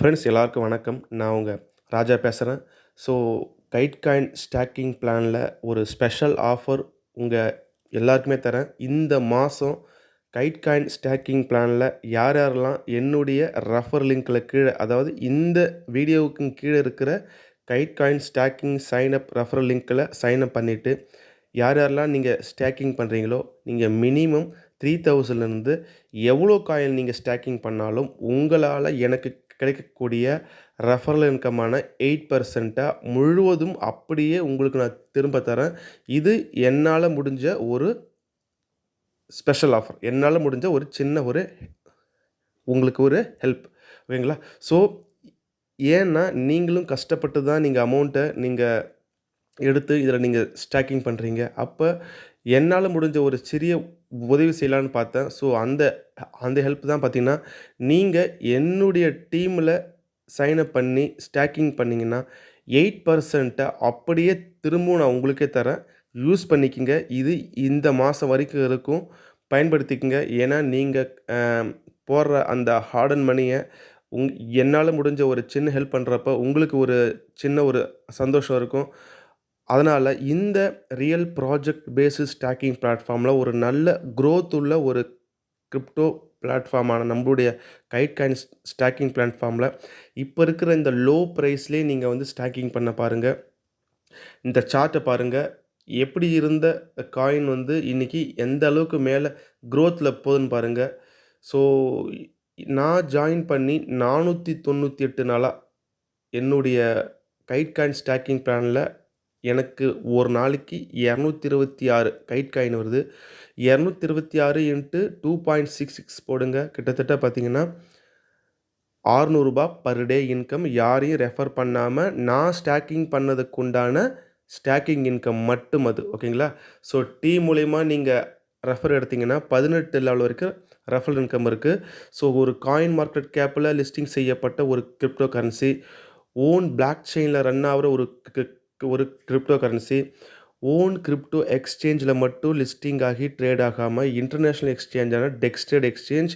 Friends எல்லாருக்கும் வணக்கம். நான் உங்கள் ராஜா பேசுகிறேன் ஸோ கைட் காயின் ஸ்டாக்கிங் பிளானில் ஒரு ஸ்பெஷல் ஆஃபர் உங்கள் எல்லாருக்குமே தரேன். இந்த மாதம் கைட் காயின் ஸ்டாக்கிங் பிளானில் யார் யாரெல்லாம் என்னுடைய ரெஃபர் லிங்க்கில் கீழே அதாவது இந்த வீடியோவுக்கும் கீழே இருக்கிற kite coin staking sign up refer லிங்க்கில் சைன்அப் பண்ணிவிட்டு யார் யாரெல்லாம் நீங்கள் ஸ்டாக்கிங் பண்ணுறீங்களோ நீங்கள் மினிமம் த்ரீ தௌசண்ட்லேருந்து எவ்வளோ காயின் நீங்கள் ஸ்டாக்கிங் பண்ணாலும் உங்களால் எனக்கு கிடைக்கக்கூடிய ரெஃபரல் இன்கமான எயிட் பர்சண்ட்டை முழுவதும் அப்படியே உங்களுக்கு நான் திரும்ப தரேன். இது என்னால் முடிஞ்ச ஒரு ஸ்பெஷல் ஆஃபர் என்னால் முடிஞ்ச ஒரு சின்ன ஒரு உங்களுக்கு ஒரு ஹெல்ப் ஓகேங்களா? ஸோ ஏன்னா நீங்களும் கஷ்டப்பட்டு தான் நீங்கள் அமௌண்ட்டை நீங்கள் எடுத்து இதில் நீங்கள் ஸ்டாக்கிங் பண்ணுறீங்க அப்போ என்னால் முடிஞ்ச ஒரு சிறிய உதவி செய்யலான்னு பார்த்தேன். ஸோ அந்த அந்த ஹெல்ப் தான் பார்த்தீங்கன்னா நீங்கள் என்னுடைய டீமில் சைனப் பண்ணி ஸ்டாக்கிங் பண்ணிங்கன்னா எயிட் பர்சன்ட்டை அப்படியே திரும்பவும் நான் உங்களுக்கே தரேன் யூஸ் பண்ணிக்கங்க. இது இந்த மாதம் வரைக்கும் இருக்கும். பயன்படுத்திக்கங்க. ஏன்னா நீங்கள் போடுற அந்த ஹார்டன் மணியை உங் என்னால் முடிஞ்ச ஒரு சின்ன ஹெல்ப் பண்ணுறப்ப உங்களுக்கு ஒரு சின்ன ஒரு சந்தோஷம் இருக்கும். அதனால் இந்த ரியல் ப்ராஜெக்ட் பேசிஸ் ஸ்டாக்கிங் பிளாட்ஃபார்மில் ஒரு நல்ல க்ரோத் உள்ள ஒரு கிரிப்டோ பிளாட்ஃபார்மான நம்மளுடைய கைட் காயின் ஸ்டாக்கிங் பிளாட்ஃபார்மில் இப்போ இருக்கிற இந்த லோ ப்ரைஸ்லேயே நீங்கள் வந்து ஸ்டாக்கிங் பண்ண பாருங்கள் இந்த சார்ட்டை பாருங்கள் எப்படி இருந்த காயின் வந்து இன்றைக்கி எந்த அளவுக்கு மேலே க்ரோத்தில் போகுதுன்னு பாருங்கள் ஸோ நான் ஜாயின் பண்ணி நானூற்றி தொண்ணூற்றி எட்டு நாளாக என்னுடைய கைட் காயின் ஸ்டாக்கிங் பிளானில் எனக்கு ஒரு நாளைக்கு இரநூத்தி இருபத்தி ஆறு கைட் காயின் வருது. இரநூத்தி இருபத்தி ஆறு into two point six six போடுங்க. கிட்டத்தட்ட பார்த்தீங்கன்னா ஆறுநூறுபா பர் டே இன்கம் யாரையும் ரெஃபர் பண்ணாமல் நான் ஸ்டாக்கிங் பண்ணதுக்கு உண்டான ஸ்டாக்கிங் இன்கம் மட்டும் அது. ஓகேங்களா? ஸோ டீ மூலயமா நீங்கள் ரெஃபர் எடுத்திங்கன்னா பதினெட்டு லெவல் வரைக்கும் ரெஃபர் இன்கம் இருக்குது ஸோ ஒரு காயின் மார்க்கெட் கேப்பில் லிஸ்டிங் செய்யப்பட்ட ஒரு கிரிப்டோ கரன்சி ஓன் பிளாக் செயினில் ரன் ஆகிற ஒரு ஒரு கிரிப்டோ கரன்சி ஓன் கிரிப்டோ எக்ஸ்சேஞ்சில் மட்டும் லிஸ்டிங் ஆகி ட்ரேட் ஆகாமல் இன்டர்நேஷ்னல் எக்ஸ்சேஞ்சான டெக்ஸ்டேட் எக்ஸ்சேஞ்ச்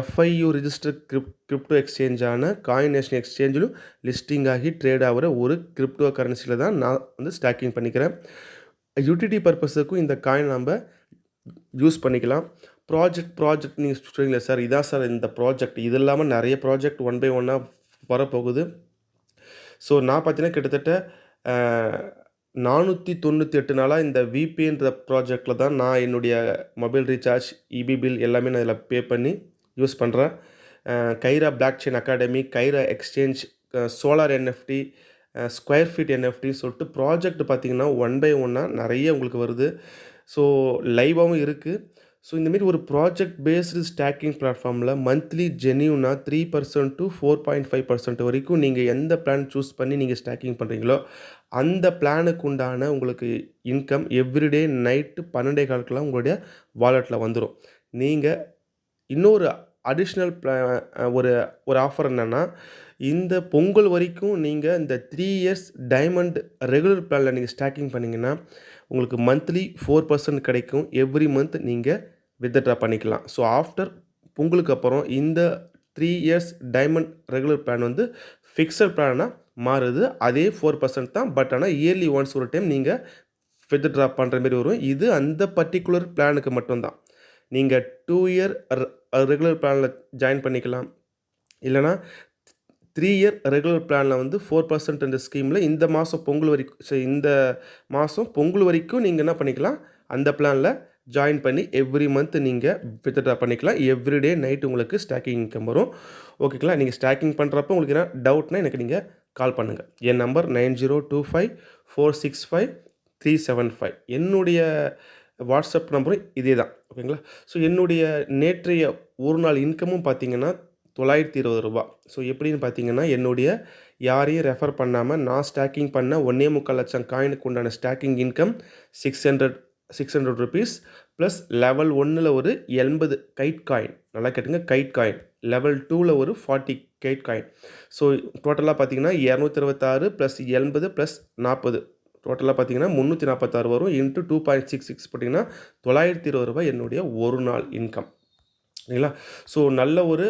எஃப்ஐயு ரிஜிஸ்டர் கிரிப் கிரிப்டோ எக்ஸ்சேஞ்சான காயின் நேஷனல் எக்ஸ்சேஞ்சிலும் லிஸ்டிங் ஆகி ட்ரேட் ஆகிற ஒரு கிரிப்டோ கரன்சியில் தான் நான் வந்து ஸ்டாக்கிங் பண்ணிக்கிறேன். யூடிடி பர்பஸுக்கும் இந்த காயின் நம்ம யூஸ் பண்ணிக்கலாம். ப்ராஜெக்ட் ப்ராஜெக்ட் நீங்கள் சொல்கிறீங்களா சார் இதான் சார் இந்த ப்ராஜெக்ட் இது இல்லாமல் நிறைய ப்ராஜெக்ட் ஒன் பை ஒன்னாக வரப்போகுது. ஸோ நான் பார்த்தீங்கன்னா கிட்டத்தட்ட நானூற்றி தொண்ணூற்றி எட்டு நாளாக இந்த விபின்ற ப்ராஜெக்டில் தான் நான் என்னுடைய மொபைல் ரீசார்ஜ் இபி பில் எல்லாமே நான் இதில் பே பண்ணி யூஸ் பண்ணுறேன் Kaira blockchain academy Kaira exchange solar NFT square feet என்எஃப்டின்னு சொல்லிட்டு ப்ராஜெக்ட் பார்த்திங்கன்னா ஒன் பை ஒன்னாக நிறைய உங்களுக்கு வருது. ஸோ லைவாகவும் இருக்குது ஸோ இந்தமாரி ஒரு ப்ராஜெக்ட் பேஸ்டு ஸ்டாக்கிங் பிளாட்ஃபார்மில் monthly ஜென்யூனாக three percent to four point five percent வரைக்கும் நீங்கள் எந்த பிளான் சூஸ் பண்ணி நீங்கள் ஸ்டாக்கிங் பண்ணுறீங்களோ அந்த பிளானுக்கு உண்டான உங்களுக்கு இன்கம் எவ்ரிடே நைட்டு பன்னெண்டே காலக்கெலாம் உங்களுடைய வாலெட்டில் வந்துடும் நீங்கள் இன்னொரு அடிஷ்னல் ப்ளா ஒரு ஒரு ஆஃபர் என்னென்னா இந்த பொங்கல் வரைக்கும் நீங்கள் இந்த த்ரீ இயர்ஸ் டைமண்ட் ரெகுலர் பிளானில் நீங்கள் ஸ்டாக்கிங் பண்ணிங்கன்னா உங்களுக்கு மந்த்லி ஃபோர் பர்சன்ட் கிடைக்கும். எவ்ரி மந்த் நீங்கள் வித்ட்ரா பண்ணிக்கலாம். ஸோ ஆஃப்டர் பொங்கலுக்கு அப்புறம் இந்த three years diamond regular plan வந்து ஃபிக்ஸட் பிளானாக மாறுது. அதே ஃபோர் பர்சன்ட் தான். பட் ஆனால் இயர்லி ஒன்ஸ் ஒரு டைம் நீங்கள் வித்ட்ரா பண்ணுற மாதிரி வரும். இது அந்த பர்டிகுலர் பிளானுக்கு மட்டும்தான். நீங்கள் டூ இயர் ரெகுலர் பிளானில் ஜாயின் பண்ணிக்கலாம். இல்லைனா த்ரீ இயர் ரெகுலர் பிளானில் வந்து ஃபோர் பர்சன்ட் இந்த ஸ்கீமில் இந்த மாதம் பொங்கல் வரைக்கும் இந்த மாதம் பொங்கல் வரைக்கும் நீங்கள் என்ன பண்ணிக்கலாம்? அந்த பிளானில் ஜாயின் பண்ணி எவ்ரி மந்த் நீங்கள் வித்ட்ரா பண்ணிக்கலாம். எவ்ரிடே நைட் உங்களுக்கு ஸ்டாக்கிங் இன்கம் வரும். ஓகேங்களா நீங்கள் ஸ்டாக்கிங் பண்ணுறப்போ உங்களுக்கு என்ன டவுட்னா எனக்கு நீங்கள் கால் பண்ணுங்கள் என் number nine zero two five four six five three seven five என்னுடைய வாட்ஸ்அப் நம்பரும் இதே தான் ஓகேங்களா ஸோ என்னுடைய நேற்றைய ஒரு நாள் இன்கமும் பார்த்தீங்கன்னா தொள்ளாயிரத்தி இருபது ரூபா. ஸோ எப்படின்னு பார்த்தீங்கன்னா என்னுடைய யாரையும் ரெஃபர் பண்ணாமல் நான் ஸ்டாக்கிங் பண்ண ஒன்றே முக்கால் லட்சம் காயினுக்கு உண்டான staking income six hundred six hundred rupees plus level ஒன்னில் ஒரு எண்பது கைட் காயின் நல்லா கேட்டுங்க கைட் காயின் லெவல் டூவில் ஒரு ஃபார்ட்டி கைட் காயின் ஸோ டோட்டலாக பார்த்தீங்கன்னா இரநூத்தி இருபத்தாறு ப்ளஸ் எண்பது ப்ளஸ் நாற்பது. டோட்டலாக பார்த்தீங்கன்னா முந்நூற்றி நாற்பத்தாறு வரும் into two point six six பார்த்தீங்கன்னா தொள்ளாயிரத்தி இருபது ரூபாய் என்னுடைய ஒரு நாள் இன்கம் சரிங்களா ஸோ நல்ல ஒரு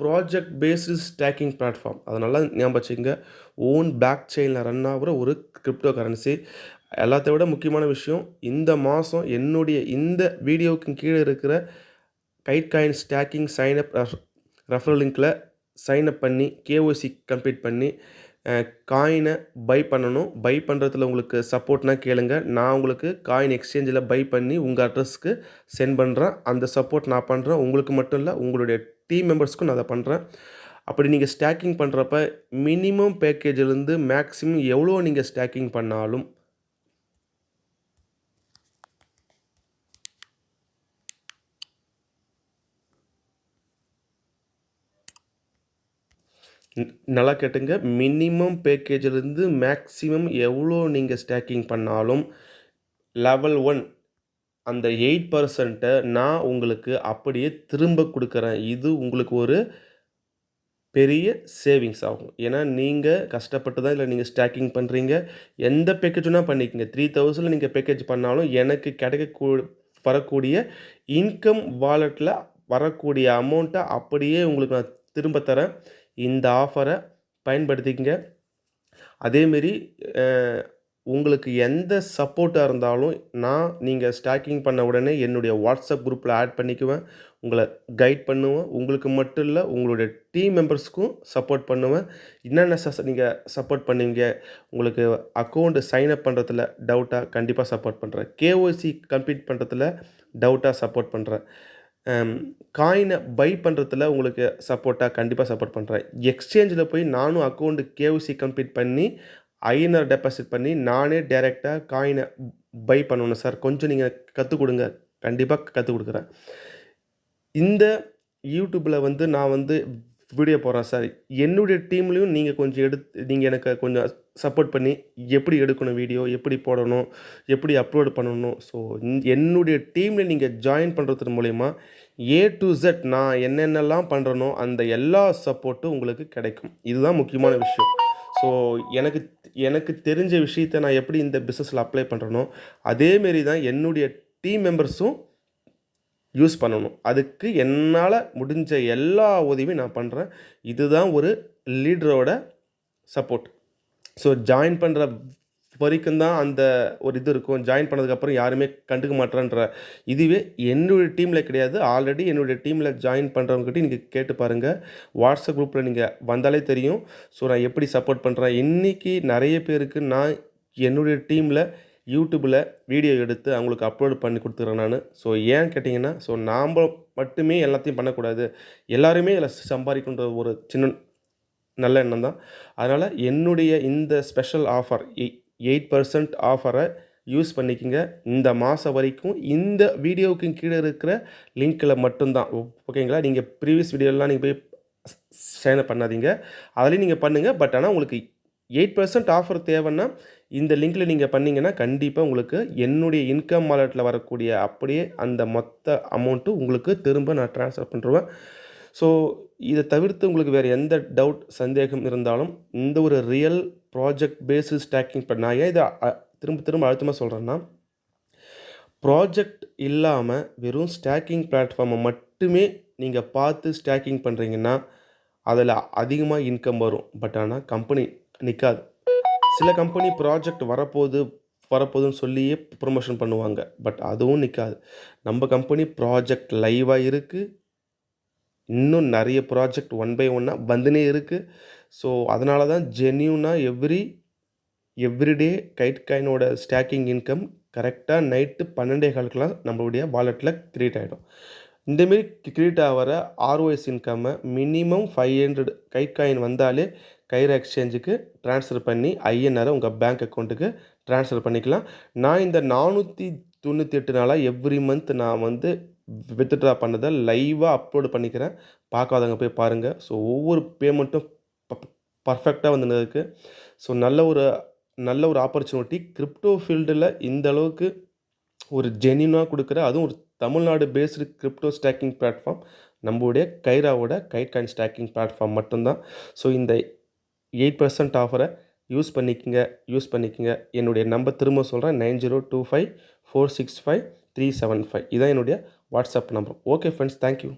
ப்ராஜெக்ட் பேஸ்டு ஸ்டாக்கிங் பிளாட்ஃபார்ம் அதை நல்லா ஞாபகம் வச்சுக்கோங்க. ஓன் பேக் செயினில் ரன் ஆகிற ஒரு கிரிப்டோ கரன்சி எல்லாத்த விட முக்கியமான விஷயம் இந்த மாதம் என்னுடைய இந்த வீடியோவுக்கு கீழே இருக்கிற kite coin staking sign up referral லிங்க்கில் அப் பண்ணி கேஓசி கம்ப்ளீட் பண்ணி காயினை பை பண்ணணும். பை பண்ணுறதுல உங்களுக்கு சப்போர்ட்னா கேளுங்க. நான் உங்களுக்கு காயின் எக்ஸ்சேஞ்சில் பை பண்ணி உங்கள் அட்ரஸ்க்கு சென்ட் பண்ணுறேன் அந்த சப்போர்ட் நான் பண்ணுறேன் உங்களுக்கு மட்டும் இல்லை உங்களுடைய டீம் மெம்பர்ஸ்க்கும் நான் அதை பண்ணுறேன் அப்படி நீங்கள் ஸ்டாக்கிங் பண்ணுறப்ப மினிமம் பேக்கேஜிலேருந்து மேக்ஸிமம் எவ்வளோ நீங்கள் ஸ்டாக்கிங் பண்ணாலும் நல்லா கேட்டுங்க. மினிமம் பேக்கேஜிலேருந்து மேக்ஸிமம் எவ்வளோ நீங்கள் ஸ்டாக்கிங் பண்ணாலும் லெவல் ஒன் அந்த எயிட் பர்சன்ட்டை நான் உங்களுக்கு அப்படியே திரும்ப கொடுக்குறேன். இது உங்களுக்கு ஒரு பெரிய சேவிங்ஸ் ஆகும். ஏன்னா நீங்கள் கஷ்டப்பட்டு தான் இல்லை நீங்கள் ஸ்டாக்கிங் பண்ணுறீங்க எந்த பேக்கேஜுனா பண்ணிக்கிங்க. த்ரீ தௌசண்ட் நீங்கள் பேக்கேஜ் பண்ணாலும் எனக்கு கிடைக்கக்கூ வரக்கூடிய இன்கம் வாலெட்டில் வரக்கூடிய அமௌண்ட்டை அப்படியே உங்களுக்கு நான் திரும்ப தரேன். இந்த ஆஃபரை பயன்படுத்திக்கங்க. அதேமாரி உங்களுக்கு எந்த சப்போர்ட்டாக இருந்தாலும் நான் நீங்கள் ஸ்டாக்கிங் பண்ண உடனே என்னுடைய வாட்ஸ்அப் குரூப்பில் ஆட் பண்ணிக்குவேன். உங்களை கைட் பண்ணுவேன். உங்களுக்கு மட்டும் இல்லை உங்களுடைய டீம் மெம்பர்ஸ்க்கும் சப்போர்ட் பண்ணுவேன். என்னென்ன ச நீங்கள் சப்போர்ட் பண்ணுவீங்க? உங்களுக்கு அக்கௌண்ட்டு சைன் அப் பண்ணுறதுல டவுட்டாக கண்டிப்பாக சப்போர்ட் பண்ணுறேன் கேஓசி கம்ப்ளீட் பண்ணுறதுல டவுட்டாக சப்போர்ட் பண்ணுறேன் காயினை பை பண்ணுறதுல உங்களுக்கு சப்போர்ட்டாக கண்டிப்பாக சப்போர்ட் பண்ணுறேன் எக்ஸ்சேஞ்சில் போய் நானும் அக்கௌண்ட்டு கேஓசி கம்ப்ளீட் பண்ணி ஐநர் டெபாசிட் பண்ணி நானே டைரெக்டாக காயினை பை பண்ணணும் சார் கொஞ்சம் நீங்கள் கற்றுக் கொடுங்க. கண்டிப்பாக கற்றுக் கொடுக்குறேன். இந்த யூடியூப்பில் வந்து நான் வந்து வீடியோ போடுறேன் சார் என்னுடைய டீம்லேயும் நீங்கள் கொஞ்சம் எடுத்து நீங்கள் எனக்கு கொஞ்சம் சப்போர்ட் பண்ணி எப்படி எடுக்கணும் வீடியோ எப்படி போடணும் எப்படி அப்லோட் பண்ணணும். ஸோ என்னுடைய டீமில் நீங்கள் ஜாயின் பண்ணுறது மூலயமா ஏ டு ஜெட் நான் என்னென்னலாம் பண்ணுறனோ அந்த எல்லா சப்போர்ட்டும் உங்களுக்கு கிடைக்கும். இதுதான் முக்கியமான விஷயம். ஸோ எனக்கு எனக்கு தெரிஞ்ச விஷயத்தை நான் எப்படி இந்த பிஸ்னஸில் அப்ளை பண்ணுறனோ அதேமாரி தான் என்னுடைய டீம் மெம்பர்ஸும் யூஸ் பண்ணணும். அதுக்கு என்னால் முடிஞ்ச எல்லா உதவியும் நான் பண்ணுறேன் இதுதான் ஒரு லீடரோட சப்போர்ட். ஸோ ஜாயின் பண்ணுற வரைக்கும் தான் அந்த ஒரு இது இருக்கும். ஜாயின் பண்ணதுக்கப்புறம் யாருமே கண்டுக்க மாட்டேன்ற இதுவே என்னுடைய டீமில் கிடையாது. ஆல்ரெடி என்னுடைய டீமில் ஜாயின் பண்ணுறவங்ககிட்ட நீங்கள் கேட்டு பாருங்கள் வாட்ஸ்அப் குரூப்பில் நீங்கள் வந்தாலே தெரியும். ஸோ நான் எப்படி சப்போர்ட் பண்ணுறேன் இன்றைக்கி நிறைய பேருக்கு நான் என்னுடைய டீமில் யூடியூப்பில் வீடியோ எடுத்து அவங்களுக்கு அப்லோட் பண்ணி கொடுத்துறேன் நான். ஸோ ஏன் கேட்டிங்கன்னா ஸோ நாம் மட்டுமே எல்லாத்தையும் பண்ணக்கூடாது. எல்லாருமே இதில் சம்பாதிக்கின்ற ஒரு சின்ன நல்ல எண்ணம் தான். அதனால் என்னுடைய இந்த ஸ்பெஷல் ஆஃபர் எயிட் பர்சன்ட் ஆஃபரை யூஸ் பண்ணிக்கங்க. இந்த மாதம் வரைக்கும் இந்த வீடியோவுக்கு கீழே இருக்கிற லிங்க்கில் மட்டும்தான். ஓ- ஓகேங்களா? நீங்கள் ப்ரீவியஸ் வீடியோலாம் நீங்கள் போய் சைன் அப் பண்ணாதீங்க. அதுலேயும் நீங்கள் பண்ணுங்கள் பட் ஆனால் உங்களுக்கு எயிட் பர்சன்ட் ஆஃபர் தேவைன்னா இந்த லிங்க்கில் நீங்கள் பண்ணிங்கன்னா கண்டிப்பாக உங்களுக்கு என்னுடைய இன்கம் வாலெட்டில் வரக்கூடிய அப்படியே அந்த மொத்த அமௌண்ட்டு உங்களுக்கு திரும்ப நான் ட்ரான்ஸ்ஃபர் பண்ணுறேன் ஸோ இதை தவிர்த்து உங்களுக்கு வேறு எந்த டவுட் சந்தேகம் இருந்தாலும் இந்த ஒரு ரியல் ப்ராஜெக்ட் பேஸு ஸ்டாக்கிங் பண்ண நான் ஏன் இதை திரும்ப திரும்ப அழுத்தமாக சொல்கிறேன்னா ப்ராஜெக்ட் இல்லாமல் வெறும் ஸ்டாக்கிங் பிளாட்ஃபார்மை மட்டுமே நீங்கள் பார்த்து ஸ்டாக்கிங் பண்ணுறீங்கன்னா அதில் அதிகமாக இன்கம் வரும். பட் ஆனால் கம்பெனி நிற்காது சில கம்பெனி ப்ராஜெக்ட் வரப்போகுது வரப்போகுதுன்னு சொல்லியே ப்ரொமோஷன் பண்ணுவாங்க. பட் அதுவும் நிற்காது நம்ம கம்பெனி ப்ராஜெக்ட் லைவாக இருக்குது இன்னும் நிறைய ப்ராஜெக்ட் ஒன் பை ஒன்னாக வந்துனே இருக்குது ஸோ அதனால தான் ஜென்யூனாக எவ்ரி எவ்ரிடே கைட் காயினோட ஸ்டாக்கிங் இன்கம் கரெக்டாக நைட்டு பன்னெண்டே காலுக்கெலாம் நம்மளுடைய வாலெட்டில் க்ரியேட் ஆகிடும் இந்தமாரி க்ரியேட் ஆகிற ROS இன்கம்மை minimum five hundred kite coin வந்தாலே கைரா எக்ஸ்சேஞ்சுக்கு ட்ரான்ஸ்ஃபர் பண்ணி ஐஎன்ஆரை உங்கள் பேங்க் அக்கௌண்ட்டுக்கு ட்ரான்ஸ்ஃபர் பண்ணிக்கலாம். நான் இந்த நானூற்றி தொண்ணூற்றி எட்டு நாளாக எவ்ரி மந்த் நான் வந்து வித்ட்ரா பண்ணதை லைவாக அப்லோடு பண்ணிக்கிறேன். பார்க்காதவங்க போய் பாருங்கள் ஸோ ஒவ்வொரு பேமெண்ட்டும் பர்ஃபெக்டாக வந்து இருக்குது ஸோ நல்ல ஒரு நல்ல ஒரு ஆப்பர்ச்சுனிட்டி கிரிப்டோ ஃபீல்டில் இந்த அளவுக்கு ஒரு ஜெனினாக கொடுக்குற அதுவும் ஒரு Tamil Nadu based crypto staking platform நம்மளுடைய கைராவோட கைட் காயின் ஸ்டாக்கிங் பிளாட்ஃபார்ம் மட்டும்தான். ஸோ இந்த எயிட் பர்சன்ட் ஆஃபரை யூஸ் பண்ணிக்கங்க யூஸ் பண்ணிக்கங்க. என்னுடைய நம்பர் திரும்ப சொல்கிறேன் nine zero two five four six five three seven five. இதான் என்னுடைய WhatsApp number. Okay friends thank you.